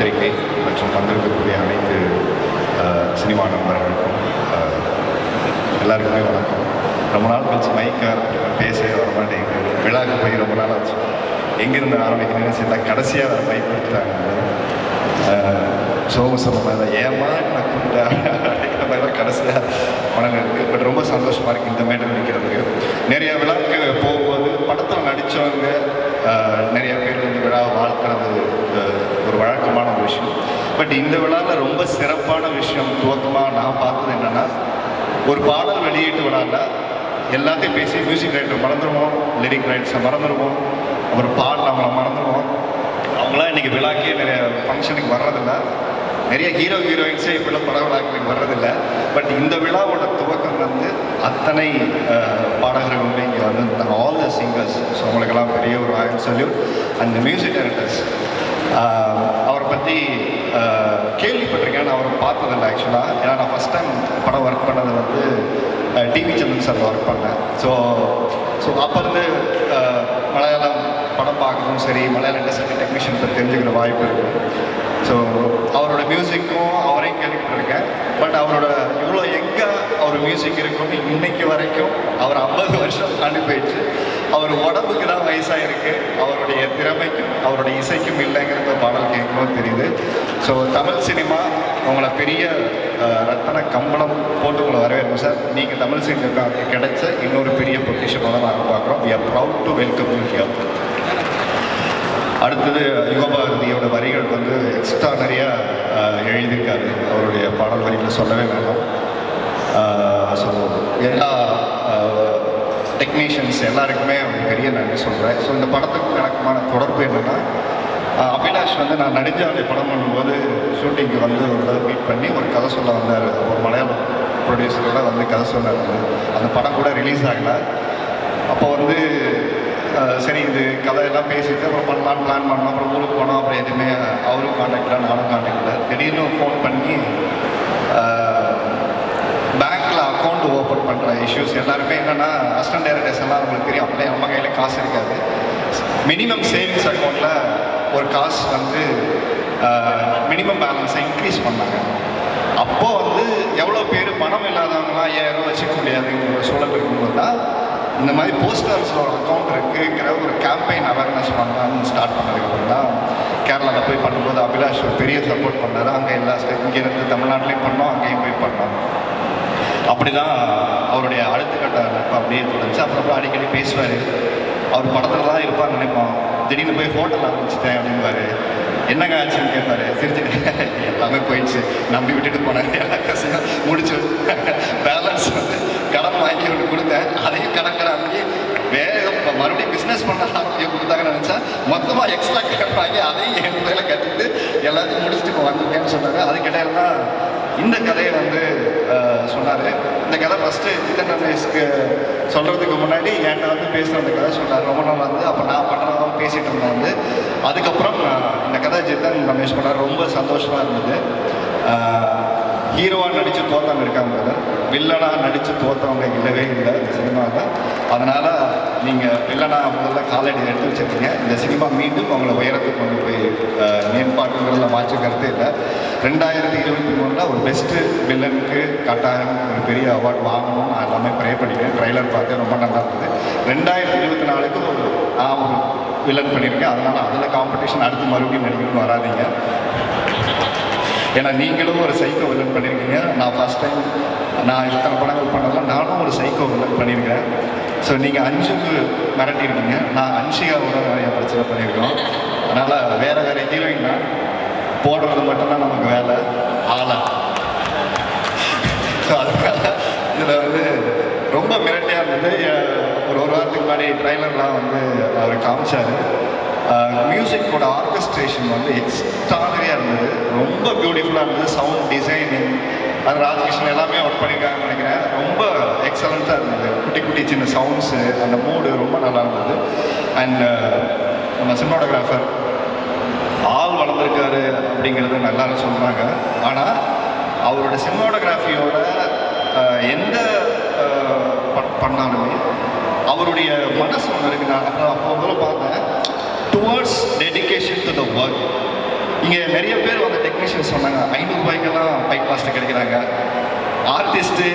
பத்திரிகை மற்றும் வந்திருக்கக்கூடிய அனைத்து சினிமா நண்பர்களுக்கும் எல்லாருக்குமே வணக்கம். ரொம்ப நாள் கழிச்சு மைக்கார் பேச வர மாட்டேங்குது விழாக்கு போய் ரொம்ப நாள் ஆச்சு. எங்கேருந்து ஆரம்பிக்கணும்னு சில கடைசியாக அதை மைக் கொடுத்துட்டாங்க சோம சொன்ன மாதிரி ஏமா நான் கூப்பிட்டேன் அப்படிங்கிற மாதிரிலாம் கடைசியாக மனம் இருக்குது பட் ரொம்ப சந்தோஷமாக இருக்குது இந்த மேடம் நிற்கிறதுக்கு நிறைய விழாக்கு போகும்போது படத்தில் நடித்தவங்க நிறைய பேர் வந்து விழாவை வாழ்க்கிறது ஒரு வழக்கமான ஒரு விஷயம். பட் இந்த விழாவில் ரொம்ப சிறப்பான விஷயம் துவக்கமாக நான் பார்த்தது என்னென்னா ஒரு பாடல் வெளியீட்டு விழாவில் எல்லாத்தையும் பேசி மியூசிக் ரைட்டர் மறந்துடுவோம் லிரிக் ரைட்ஸை மறந்துடுவோம் அப்புறம் பாடல் அவங்கள மறந்துடுவோம் அவங்களாம் இன்றைக்கி விழாக்கே நிறைய ஃபங்க்ஷனுக்கு வர்றதில்ல. நிறைய ஹீரோ ஹீரோயின்ஸே இப்போல்லாம் பட விழாக்களுக்கு வர்றதில்ல. பட் இந்த விழாவோட துவக்கம் வந்து அத்தனை பாடகர்களுமே இங்கே வந்து ஆல் த சிங்கர்ஸ் ஸோ அவங்களுக்கெல்லாம் பெரிய ஒரு ஆயம் சல்யூட் அந்த மியூசிக் டைரக்டர்ஸ் அவரை பற்றி கேள்விப்பட்டிருக்கேன். நான் அவரை பார்த்ததில்லை ஆக்சுவலாக ஏன்னா நான் ஃபஸ்ட் டைம் படம் ஒர்க் பண்ணது வந்து டிவி சந்திரன் சார் ஒர்க் பண்ணேன். ஸோ ஸோ அப்போ இருந்து மலையாளம் படம் பார்க்கறதும் சரி மலையாள இண்டஸ்ட்ரி டெக்னீஷியன் பற்றி தெரிஞ்சுக்கிற வாய்ப்பு இருக்குது ஸோ அவரோட மியூசிக்கும் அவரையும் கேள்விப்பட்டிருக்கேன். பட் அவரோட அவர் மியூசிக் இருக்குன்னு இன்னைக்கு வரைக்கும் அவர் ஐம்பது வருஷம் தாண்டி போயிடுச்சு. அவர் உடம்புக்கு தான் வயசாக இருக்கு அவருடைய திறமைக்கும் அவருடைய இசைக்கும் இல்லைங்கிறத பாடல் கேட்கணும் தெரியுது. ஸோ தமிழ் சினிமா உங்களை பெரிய ரத்தன கம்பளம் போட்டு உங்களை வரவேற்கும் சார். நீங்கள் தமிழ் சினிமாவுக்கு கிடைச்ச இன்னொரு பெரிய பொக்கிஷமாக தான் நாங்கள் பார்க்குறோம். We are proud to welcome you here அடுத்தது யுகபாரதியோட வரிகள் வந்து எக்ஸ்ட்ரா நிறையா எழுதியிருக்காரு. அவருடைய பாடல் வரிகளை சொல்லவே வேண்டாம். ஸோ எல்லா டெக்னீஷியன்ஸ் எல்லாருக்குமே அவங்க பெரிய நன்றி சொல்கிறேன் ஸோ இந்த படத்துக்கு எனக்குமான தொடர்பு என்னென்னா அபிலாஷ் வந்து நான் நடிஞ்சாலை படம் பண்ணும்போது ஷூட்டிங்க்கு வந்து ஒரு தடவை மீட் பண்ணி ஒரு கதை சொல்ல வந்தார். ஒரு மலையாளம் ப்ரொடியூசரோட வந்து கதை சொன்னார். அந்த படம் கூட ரிலீஸ் ஆகலை. அப்போ வந்து சரி இது கதையெல்லாம் பேசிட்டு அப்புறம் பண்ணலாம் பிளான் பண்ணோம். அப்புறம் ஊருக்கு போனோம். அப்புறம் எதுவுமே அவரும் காண்டாக்ட் இல்லை நானும் காண்டாக்ட் இல்லை. திடீர்னு ஃபோன் பண்ணி இஷ்யூஸ் எல்லாருமே என்னென்னா அசிஸ்டன்ட் டைரக்டர்ஸ் எல்லாம் உங்களுக்கு தெரியும். அப்படியே நம்ம கையில் காசு இருக்காது. மினிமம் சேவிங்ஸ் அக்கௌண்ட்டில் ஒரு காசு வந்து மினிமம் பேலன்ஸை இன்க்ரீஸ் பண்ணாங்க. அப்போது வந்து எவ்வளோ பேர் பணம் இல்லாதவங்களாம் ஐயாயிரம் வச்சுக்க முடியாதுங்கிற ஒரு சூழல் இருக்கும்போது தான் இந்த மாதிரி போஸ்டர்ஸோட ஒரு அக்கௌண்ட் இருக்குங்கிற ஒரு கேம்பெயின் அவேர்னஸ் பண்ணலாம்னு ஸ்டார்ட் பண்ணதுக்கப்புறம் தான் கேரளாவில் போய் பண்ணும்போது அபிலாஷ் பெரிய சப்போர்ட் பண்ணார். அங்கே எல்லா இங்கேருந்து தமிழ்நாட்டிலையும் பண்ணோம் அங்கேயும் போய் பண்ணோம். அப்படி தான் அவருடைய அடுத்த கட்ட நட்பு அப்படியே தொடர்ந்துச்சு. அப்புறம் அடிக்கடி பேசுவார். அவர் படத்தில் தான் இருப்பார் நினைப்போம். திடீர்னு போய் ஹோட்டல் ஆரம்பிச்சிட்டேன் அப்படின்பாரு என்னங்க ஆச்சுன்னு கேட்பாரு. சிரிச்சுட்டு எல்லாமே போயிடுச்சு. நம்பி விட்டுட்டு போனேன். எல்லா கசையும் முடிச்சு பேலன்ஸ் வந்து கடன் வாங்கி ஒன்று கொடுத்தேன். அதையும் கடற்கரை அங்கேயே வேகம் மறுபடியும் பிஸ்னஸ் பண்ண ஆரம்பிக்க கொடுத்தாங்கன்னு நினச்சா மொத்தமாக எக்ஸ்ட்ரா கடன் வாங்கி அதையும் என் ரூபாயில் கட்டிட்டு எல்லாத்தையும் முடிச்சுட்டு இப்போ வந்திருக்கேன்னு சொன்னாங்க அதுக்கிட்ட தான் இந்த கதையை வந்து சொன்னார். இந்த கதை ஃபஸ்ட்டு ஜித்தன் ரமேஷ்க்கு சொல்கிறதுக்கு முன்னாடி என்கிட்ட வந்து பேசுகிற அந்த கதை சொன்னார். ரொம்ப நாள் வந்து அப்போ நான் பண்ணுறதும் பேசிகிட்டு இருந்தேன் வந்து. அதுக்கப்புறம் நான் இந்த கதை ஜித்தன் ரமேஷ் பண்ணார். ரொம்ப சந்தோஷமாக இருந்தது. ஹீரோவாக நடித்து தோற்றவங்க இருக்காங்க பிரதர் வில்லனாக நடித்து தோற்றவங்க இல்லவே இல்லை இந்த சினிமாவில் அதனால் நீங்கள் வில்லனா முதல்ல காலடி எடுத்து வச்சிருக்கீங்க. இந்த சினிமா மீண்டும் உங்களை உயரத்துக்கு கொண்டு போய் அஹ், மேம்பாட்டுங்கிறதுல மாற்று கருத்து இல்லை. ரெண்டாயிரத்தி இருபத்தி மூணில் ஒரு பெஸ்ட்டு வில்லனுக்கு கட்டாயம் ஒரு பெரிய அவார்டு வாங்கணும் நான் எல்லாமே ப்ரே பண்ணிக்கிறேன் ட்ரைலர் பார்த்து ரொம்ப நல்லா இருந்தது. ரெண்டாயிரத்தி இருபத்தி நாலுக்கு ஒரு நான் ஒரு வில்லன் பண்ணியிருக்கேன் அதனால் அதில் காம்படிஷன் அடுத்து மறுபடியும் நடிக்கணும்னு வராதீங்க. ஏன்னா நீங்களும் ஒரு சைக்கோ பண்ணியிருக்கீங்க. நான் ஃபஸ்ட் டைம் நான் இத்தனை படங்கள் பண்ணதில் நானும் ஒரு சைக்கோ வில்லன் பண்ணியிருக்கேன் ஸோ நீங்கள் அஞ்சுக்கு மிரட்டியிருக்கீங்க. நான் அன்ஷிகாவோட நிறைய பிரச்சனை பண்ணியிருக்கோம். அதனால் வேறு வேறு ஹீரோயின் தான். போடுறது மட்டும்தான் நமக்கு வேலை. ஆளை. ஸோ அதுக்காக இதில் வந்து ரொம்ப மிரட்டியாக இருந்தது. ஒரு ஒரு வாரத்துக்கு முன்னாடி ட்ரைலர்லாம் வந்து அவர் காமிச்சார். மியூசிக்கோட ஆர்கஸ்ட்ரேஷன் வந்து எக்ஸ்ட்ரானரியாக இருந்தது. ரொம்ப பியூட்டிஃபுல்லாக இருந்தது. சவுண்ட் டிசைனிங் அது ராஜகிருஷ்ணன் எல்லாமே ஒர்க் பண்ணியிருக்காங்கன்னு நினைக்கிறேன். ரொம்ப எக்ஸலண்ட்டாக இருந்தது. குட்டி குட்டி சின்ன சவுண்ட்ஸு அந்த மூடு ரொம்ப நல்லா இருந்தது. அண்ட் uh, நம்ம சினிமாட்டோகிராஃபர் ஆள் வளர்ந்துருக்காரு அப்படிங்கிறது நல்லா சொல்கிறாங்க ஆனால் அவரோட சினிமாட்டோகிராஃபியோட எந்த பண்ணாலுமே அவருடைய மனசு ஒன்று இருக்கு நான் அப்போ முதல்ல பார்த்தேன் towards dedication to the work இங்கே நிறைய பேர் வந்து டெக்னீஷியன் சொன்னாங்க ஐநூறுரூபாய்க்கெல்லாம் பைப் மாஸ்டர் கிடைக்கிறாங்க. ஆர்டிஸ்ட்டு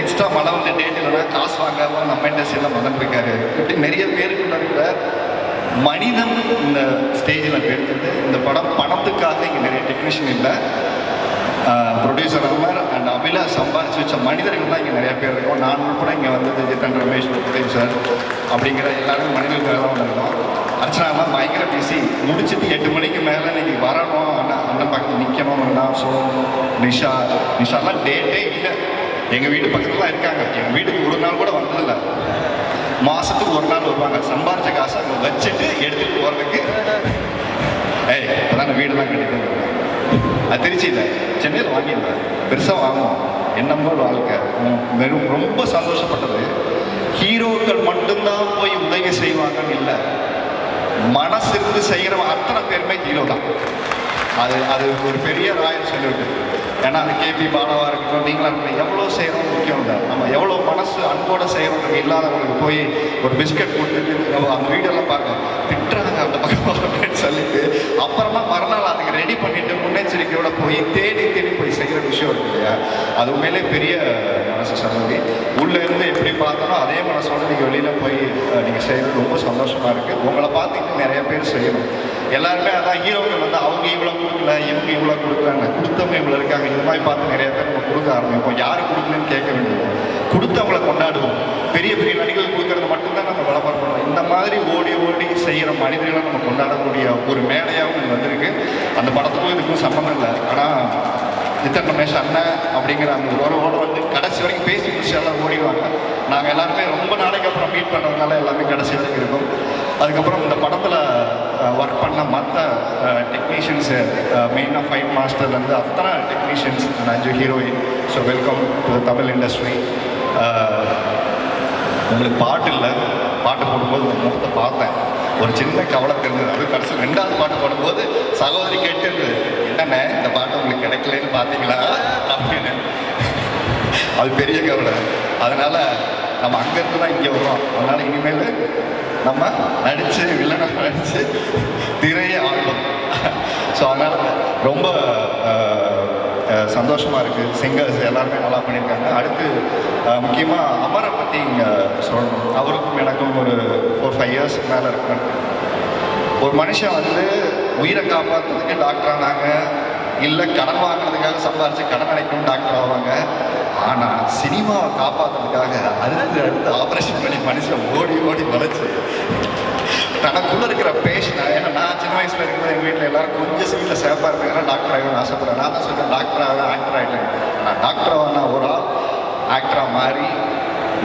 எக்ஸ்ட்ரா மழை வந்து டேட் இல்லைன்னா காசு வாங்காமல் நம்ம இண்டஸ்ட்ரியில் மறந்துருக்காரு இப்படி நிறைய பேருக்குள்ள கூட மனிதம் இந்த ஸ்டேஜில் இருக்குது இந்த படம் பணத்துக்காக இங்கே நிறைய டெக்னீஷியன் இல்லை. ப்ரொடியூசர் அமர் அண்ட் சம்பாதிச்சு வச்ச மனிதர்கள் தான் இங்கே நிறைய பேர் இருக்கோம். நான் உட்பட இங்கே வந்தது ஜித்தன் ரமேஷ் முத்தேஜ் சார் அப்படிங்கிற எல்லாரும் மனிதர்களாக தான் வந்திருக்கோம் அர்ச்சனாலாம் பயங்கர பிஸி முடிச்சுட்டு எட்டு மணிக்கு மேலே இன்றைக்கி வரணும். அண்ணன் அண்ணன் பக்கத்தில் நிற்கணும்னா ஸோ நிஷா நிஷாலாம் டேட்டே இல்லை. எங்கள் வீட்டு பக்கத்தில் தான் இருக்காங்க. எங்கள் வீட்டுக்கு ஒரு நாள் கூட வந்ததில்லை. மாதத்துக்கு ஒரு நாள் வருவாங்க. சம்பாரிச்ச காசை அங்கே வச்சுட்டு எடுத்துகிட்டு போகிறதுக்கு ஏய் அதான் வீடெல்லாம் கட்டிட்டு அது திருச்சியில் சென்னையில் வாங்கிடுவேன் பெருசாக வாங்குவோம் என்னமோ வாழ்க்கை. வெறும் ரொம்ப சந்தோஷப்பட்டது. ஹீரோக்கள் மட்டும்தான் போய் உதவி செய்வாங்கன்னு இல்லை. மனசு இருந்து செய்கிற அத்தனை பேருமே ஹீரோ தான். அது அது ஒரு பெரிய ராயல் சொல்லிவிட்டு. ஏன்னா அது கேபி பாலவாக இருக்கட்டும் நீங்களா இருக்கட்டும் எவ்வளோ செய்கிறோம் முக்கியம் இல்லை. நம்ம எவ்வளோ மனசு அன்போடு செய்கிறோம் இல்லாதவங்களுக்கு போய் ஒரு பிஸ்கட் கொடுத்துட்டு நம்ம அந்த வீடியோலாம் பார்க்கலாம் திட்டுறாங்க அந்த பக்கம் அப்படின்னு சொல்லிட்டு அப்புறமா மறுநாள் அதுக்கு ரெடி பண்ணிட்டு முன்னெச்சரிக்கையோட போய் தேடி தேடி போய் செய்கிற விஷயம் இருக்கு இல்லையா? அது உண்மையிலே பெரிய மனசு சம்மதி உள்ளே இருந்து எப்படி பார்த்தோமோ அதே மனசோட நீங்கள் வெளியில் போய் நீங்கள் செய்கிறது ரொம்ப சந்தோஷமாக இருக்குது உங்களை பார்த்துட்டு நிறைய பேர் செய்யணும். எல்லாருமே அதான் ஹீரோக்கள் வந்து அவங்க இவ்வளோ கொடுக்கல இவங்க இவ்வளோ கொடுக்குறாங்க கொடுத்தவங்க இவ்வளோ இருக்காங்க. இது மாதிரி பார்த்து நிறைய பேர் நம்ம கொடுக்க ஆரம்பிப்போம். யார் கொடுக்கலன்னு கேட்க வேண்டியது கொடுத்தவங்களை கொண்டாடுவோம். பெரிய பெரிய நடிகர்கள் கொடுக்கறது மட்டும்தான் நம்ம விளம்பரம் இந்த மாதிரி ஓடி ஓடி செய்கிற மனிதர்களை நம்ம கொண்டாடக்கூடிய ஒரு மேடையாகவும் வந்திருக்கு. அந்த படத்துக்கும் இதுக்கும் சம்மந்தம் இல்லை. ஆனால் இத்தனை ரமேஷ் அண்ணன் அப்படிங்கிற அந்த உறவோடு வந்து கடைசி வரைக்கும் பேசி முடிச்சு எல்லாம் ஓடிடுவாங்க. நாங்கள் எல்லாருமே ரொம்ப நாளைக்கு அப்புறம் மீட் பண்ணுறதுனால எல்லாமே கடைசி வரைக்கும் இருக்கும். அதுக்கப்புறம் இந்த படத்தில் ஒர்க் பண்ண மற்ற டெக்னீஷியன்ஸு மெயினாக ஃபைட் மாஸ்டர்லேருந்து அத்தனை டெக்னீஷியன்ஸ் அஞ்சு heroine so welcome to Tamil industry உங்களுக்கு பாட்டு இல்லை. பாட்டு போடும்போது உங்கள் முகத்தை பார்த்தேன். ஒரு சின்ன கவலை தெரிஞ்சது. அது கடைசி ரெண்டாவது பாட்டு போடும்போது சகோதரி கேட்டு என்னண்ணே? இந்த பாட்டு உங்களுக்கு கிடைக்கலன்னு பார்த்தீங்களா? அப்படின்னு. அது பெரிய கவலை. அதனால் நம்ம அங்கேருந்து தான் இங்கே வரோம். அதனால் இனிமேல் நம்ம நடித்து வில்லனாக நடித்து திரையே ஆகணும் ஸோ அதனால் ரொம்ப சந்தோஷமாக இருக்குது சிங்கர்ஸ் எல்லாருமே நல்லா பண்ணியிருக்காங்க. அடுத்து முக்கியமாக அமரை பற்றி இங்கே சொல்லணும். அவருக்கும் எனக்கும் ஒரு ஃபோர் ஃபைவ் இயர்ஸ் மேலே இருக்கு. ஒரு மனுஷன் வந்து உயிரை காப்பாற்றுறதுக்கு டாக்டர் ஆனாங்க. இல்லை கடன் வாங்குறதுக்காக சம்பாரித்து கடன் அடைக்கணும் டாக்டர் ஆவாங்க. ஆனால் சினிமாவை காப்பாற்றுறதுக்காக அடுத்து அடுத்து ஆப்ரேஷன் பண்ணி மனுஷன் ஓடி ஓடி வளைச்சு தனக்குள்ளே இருக்கிற பேஷனை ஏன்னா நான் சின்ன வயசில் இருக்கும்போது எங்கள் வீட்டில் எல்லாரும் கொஞ்சம் சீட்டில் சேஃபாக இருக்காங்கன்னா டாக்டர் ஆகணும்னு ஆசைப்படுறேன். நான் தான் சொல்கிறேன் டாக்டர் ஆக ஆக்டர் ஆகிட்டேன் ஆனால் டாக்டர் ஆனால் ஒரு ஆள் ஆக்டராக மாறி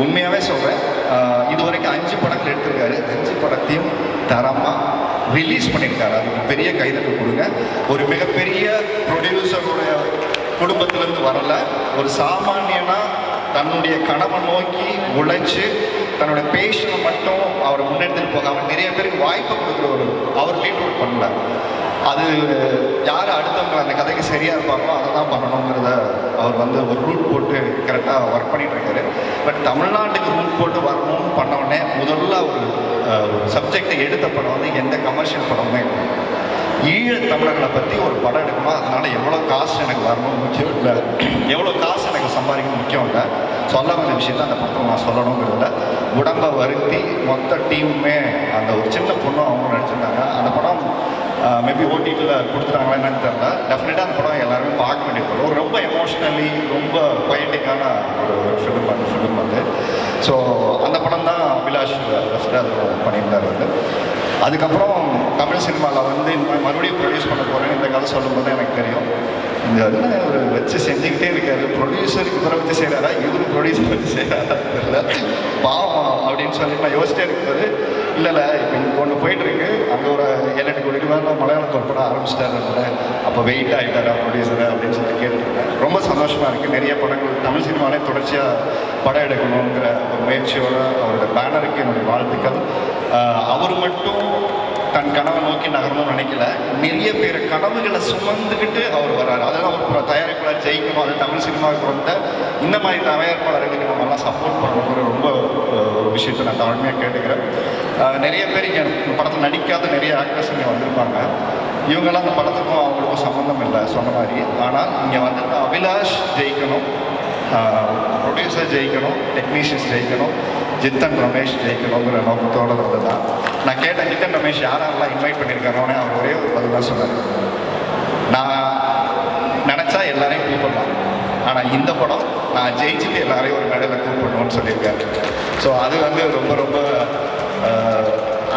உண்மையாகவே சொல்கிறேன் இது வரைக்கும் அஞ்சு படங்கள் எடுத்திருக்காரு. அஞ்சு படத்தையும் தரமாக ரிலீஸ் பண்ணியிருக்காரு. அதுக்கு பெரிய கைதட்டல் கொடுங்க. ஒரு மிகப்பெரிய ப்ரொடியூசருடைய குடும்பத்திலேருந்து வரல. ஒரு சாமானியனாக தன்னுடைய கனவை நோக்கி உழைச்சி தன்னோட பேஷனை மட்டும் அவரை முன்னெடுத்துட்டு போகாமல் நிறைய பேருக்கு வாய்ப்பு கொடுக்குற ஒரு அவர் லீட் அவுட் பண்ணல. அது யார் அடுத்தவங்க அந்த கதைக்கு சரியாக இருப்பாங்களோ அதை தான் பண்ணணுங்கிறத அவர் வந்து ஒரு ரூட் போட்டு கரெக்டாக ஒர்க் பண்ணிகிட்ருக்காரு பட் தமிழ்நாட்டுக்கு ரூட் போட்டு வரணும்னு பண்ணவுடனே முதல்ல ஒரு சப்ஜெக்டை எடுத்த படம் வந்து எந்த கமர்ஷியல் படமுமே ஈழத் தமிழர்களை பற்றி ஒரு படம் எடுக்கணும் அதனால் எவ்வளோ காசு எனக்கு வரணும் முக்கியம் இல்லை எவ்வளோ காசு எனக்கு சம்பாதிக்கணும் முக்கியம் இல்லை. சொல்ல வந்த விஷயத்த அந்த படத்தில் நான் சொல்லணுங்கிறதுல உடம்பை வருத்தி மொத்த டீமுமே அந்த ஒரு சின்ன பொண்ணும் அவங்க நடிச்சிருந்தாங்க. அந்த படம் மேபி ஓடிடியில் கொடுத்துட்டாங்களா என்னன்னு தெரியல. டெஃபினட்டாக அந்த படம் எல்லாருமே பார்க்க வேண்டிய படம். ஒரு ரொம்ப எமோஷ்னலி ரொம்ப பொயட்டிக்கான ஒரு ஃபிலிம் அந்த ஃபிலிம் வந்து ஸோ அந்த படம் தான் அபிலாஷ் ஃபஸ்ட்டு அது பண்ணியிருந்தார் வந்து அதுக்கப்புறம் தமிழ் சினிமாவில் வந்து இந்த மறுபடியும் ப்ரொடியூஸ் பண்ண போகிறேன்னு இந்த கதை சொல்லும்போது எனக்கு தெரியும். இந்த என்ன ஒரு வச்சு செஞ்சுக்கிட்டே இருக்காரு. ப்ரொடியூசருக்கு இவரை வச்சு செய்கிறாரா இவரு ப்ரொடியூசர் வச்சு செய்கிறாரா தெரியல. பாவம் அப்படின்னு சொல்லி நான் யோசிச்சிட்டே இருக்கும்போது இல்லை இல்லை இப்போ இங்கே ஒன்று போயிட்டுருக்கு. அங்கே ஒரு ஏழு எட்டு கோடி ரூபாய் மலையாளம் படம் ஆரம்பிச்சிட்டாரு அப்போ வெயிட் ஆகிட்டாரா ப்ரொடியூசர் அப்படின்னு சொல்லி கேட்டுருக்கேன் ரொம்ப சந்தோஷமாக இருக்குது நிறைய படங்கள் தமிழ் சினிமாலே தொடர்ச்சியாக படம் எடுக்கணுங்கிற ஒரு முயற்சியோட அவரோட பேனருக்கு என்னுடைய வாழ்த்துக்கள். அவர் மட்டும் தன் கனவை நோக்கி நகரணும்னு நினைக்கல. நிறைய பேர் கனவுகளை சுமந்துக்கிட்டு அவர் வர்றாரு. அதெல்லாம் ஒரு தயாரிப்பாளர் ஜெயிக்கணும். அது தமிழ் சினிமாவுக்கு வந்த இந்த மாதிரி தயாரிப்பாளர்களுக்கு நம்ம எல்லாம் சப்போர்ட் பண்ணணுங்கிற ரொம்ப ஒரு விஷயத்தை நான் தாழ்மையாக கேட்டுக்கிறேன். நிறைய பேர் இங்கே படத்தில் நடிக்காத நிறைய ஆக்டர்ஸ் இங்கே வந்திருப்பாங்க. இவங்கெல்லாம் அந்த படத்துக்கும் அவங்களுக்கும் சம்மந்தம் இல்லை சொன்ன மாதிரி. ஆனால் இங்கே வந்து அபிலாஷ் ஜெயிக்கணும். ப்ரொடியூசர் ஜெயிக்கணும். டெக்னீஷியன்ஸ் ஜெயிக்கணும். ஜித்தன் ரமேஷ் ஜெயிக்கணுங்கிற நோக்கத்தோடு வந்து தான் நான் கேட்டேன் ஜித்தன் ரமேஷ் யாரெல்லாம் இன்வைட் பண்ணியிருக்காரோன்னு அவர் ஒரே ஒரு பதில் தான் சொன்னார். நான் நினச்சா எல்லாரையும் கூப்பிடலாம். ஆனால் இந்த படம் நான் ஜெயிச்சுட்டு எல்லாரையும் ஒரு மேடையில் கூப்பிடணும்னு சொல்லியிருக்காரு. ஸோ அது வந்து ரொம்ப ரொம்ப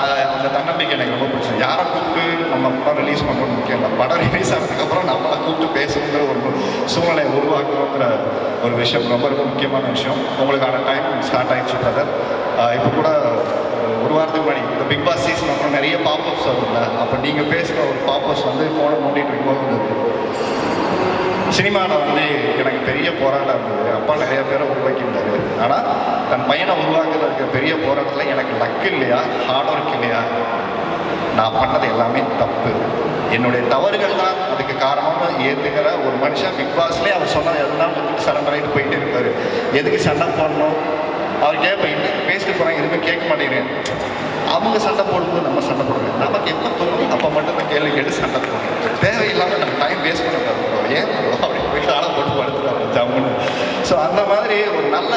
அந்த தன்னம்பிக்கை எனக்கு ரொம்ப பிடிச்சது. யாரை கூப்பிட்டு நம்ம படம் ரிலீஸ் பண்ணணும்னு முக்கியம் இல்லை. படம் ரிலீஸ் ஆனதுக்கப்புறம் நம்மளை கூப்பிட்டு பேசணுங்கிற ஒரு சூழ்நிலையை உருவாக்கணுங்கிற ஒரு விஷயம் ரொம்ப ரொம்ப முக்கியமான விஷயம். உங்களுக்கான டைம் ஸ்டார்ட் ஆகிடுச்சு பிரதர் இப்போ கூட ஒரு வாரத்துக்கு முன்னாடி இந்த பிக் பாஸ் சீசன் அப்புறம் நிறைய பாப்அப்ஸ் வரும்ல? அப்போ நீங்கள் பேசுகிற ஒரு பாப்அப்ஸ் வந்து ஃபோனை நோண்டிட்டு இருக்கும்போது சினிமாவில் வந்து எனக்கு பெரிய போராட்டம் இருந்தது. அப்பா நிறைய பேரை உருவாக்கியிருந்தாரு ஆனால் தன் பையனை உருவாக்குறதுக்கு பெரிய போராட்டத்தில் எனக்கு லக் இல்லையா? ஹார்ட் ஒர்க் இல்லையா? நான் பண்ணது எல்லாமே தப்பு. என்னுடைய தவறுகள் தான் காரணமாக ஏற்றுக்கிற ஒரு மனுஷன் பிக் பாஸ்லேயே அவர் சொன்னது எல்லாம் வந்துட்டு சரண்டர் ஆகிட்டு போயிட்டே இருப்பார். எதுக்கு சண்டை போடணும்? அவர் கேட்பேன் என்ன பேசிட்டு போகிறாங்க எதுவுமே கேட்க மாட்டேங்கிறேன். அவங்க சண்டை போடும்போது நம்ம சண்டை போடுவோம் நமக்கு எப்போ தோணும் அப்போ மட்டும் இந்த கேள்வி கேட்டு சண்டை போடணும் தேவையில்லாமல் நம்ம டைம் வேஸ்ட் பண்ணக்கூடாது ஏன்? அப்படி போய் காலை போட்டு படுத்துறாங்க ஜம்முன்னு. ஸோ அந்த மாதிரி ஒரு நல்ல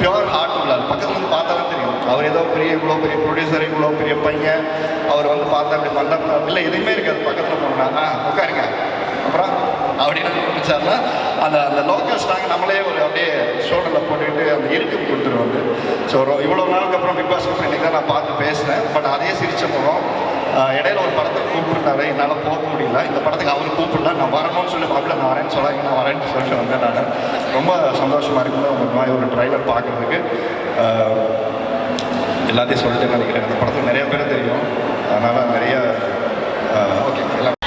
பியூர் ஹார்ட் உள்ளார் பக்கத்துல வந்து பார்த்தாலே தெரியும். அவர் ஏதோ பெரிய இவ்வளோ பெரிய ப்ரொடியூசர் இவ்வளோ பெரிய பையன் அவர் வந்து பார்த்தா அப்படி பண்ண இல்லை எதுவுமே இருக்காது பக்கத்தில் போனா ஆ உட்காருங்க. அப்புறம் அப்படின்னு பிடிச்சாருன்னா அந்த அந்த லோக்கல் ஸ்டாங் நம்மளே ஒரு அப்படியே ஷோல்டரில் போட்டுக்கிட்டு அந்த இறுக்கம் கொடுத்துருவாங்க ஸோ இவ்வளோ நாளுக்கு அப்புறம் பிக் பாஸ் இன்னைக்கு தான் நான் பார்த்து பேசினேன். பட் அதே சிரிச்ச முகம் இடையில ஒரு படத்துக்கு கூப்பிட்டுருந்தாரு. என்னால் போக முடியல. இந்த படத்துக்கு அவர் கூப்பிடல. நான் வரணும்னு சொல்லி பாப்பில் நான் வரேன்னு சொல்லாங்க நான் வரேன்னு சொல்லிட்டு வந்தேன் நான். ரொம்ப சந்தோஷமாக இருக்குது உங்கள் மாதிரி ஒரு ட்ரைலர் பார்க்குறதுக்கு. எல்லாத்தையும் சொல்லிட்டு நினைக்கிறேன். அந்த படத்துக்கு நிறைய பேர் தெரியும். அதனால் நிறைய ஓகே எல்லாம்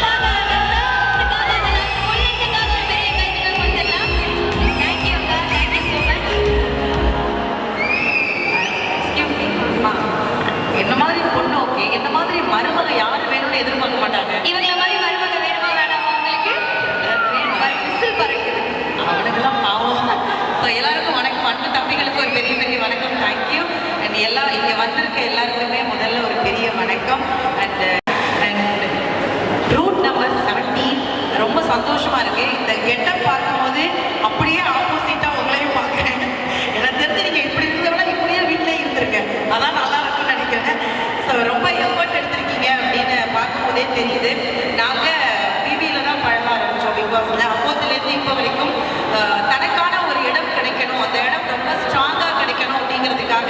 தெரியுது நாங்கள் டிவியில் தான் பழக ஆரம்பித்தோம் பிக் பாஸில் அப்போதுலேருந்து இப்போ வரைக்கும் தனக்கான ஒரு இடம் கிடைக்கணும். அந்த இடம் ரொம்ப ஸ்ட்ராங்காக கிடைக்கணும் அப்படிங்கிறதுக்காக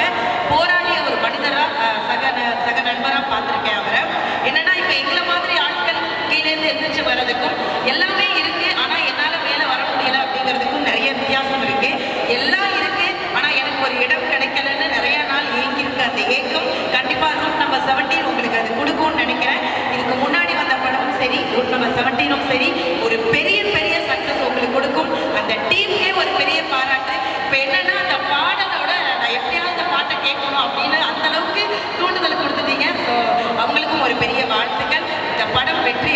போராடிய ஒரு மனிதராக சக ந- சக நண்பராக பார்த்துருக்கேன் அவரை. என்னன்னா இப்போ எங்களை மாதிரி ஆட்கள் கீழேருந்து எந்திரிச்சு வர்றதுக்கும் எல்லாமே இருக்குது ஆனால் என்னால் மேலே வர முடியல அப்படிங்கிறதுக்கும் நிறைய வித்தியாசம் இருக்குது எல்லாம் இருக்குது ஆனால் எனக்கு ஒரு இடம் கிடைக்கலன்னு நிறைய நாள் ஏங்கியிருக்கு. அந்த ஏக்கம் கண்டிப்பாக ரூட் நம்பர் செவன்டீன் உங்களுக்கு அது கொடுக்கும்னு நினைக்கிறேன் இதுக்கு முன்னாடி வந்த படமும் சரி ரூட் நம்பர் செவன்டீனும் சரி ஒரு பெரிய பெரிய சக்ஸஸ் உங்களுக்கு கொடுக்கும். அந்த டீமுக்கே ஒரு பெரிய பாராட்டு. இப்போ என்னன்னா அந்த பாடலோட நான் எப்படியாவது அந்த பாட்டை கேட்கணும் அப்படின்னு அந்த அளவுக்கு தூண்டுதல் கொடுத்துட்டீங்க. ஸோ அவங்களுக்கும் ஒரு பெரிய வாழ்த்துக்கள். இந்த படம் வெற்றி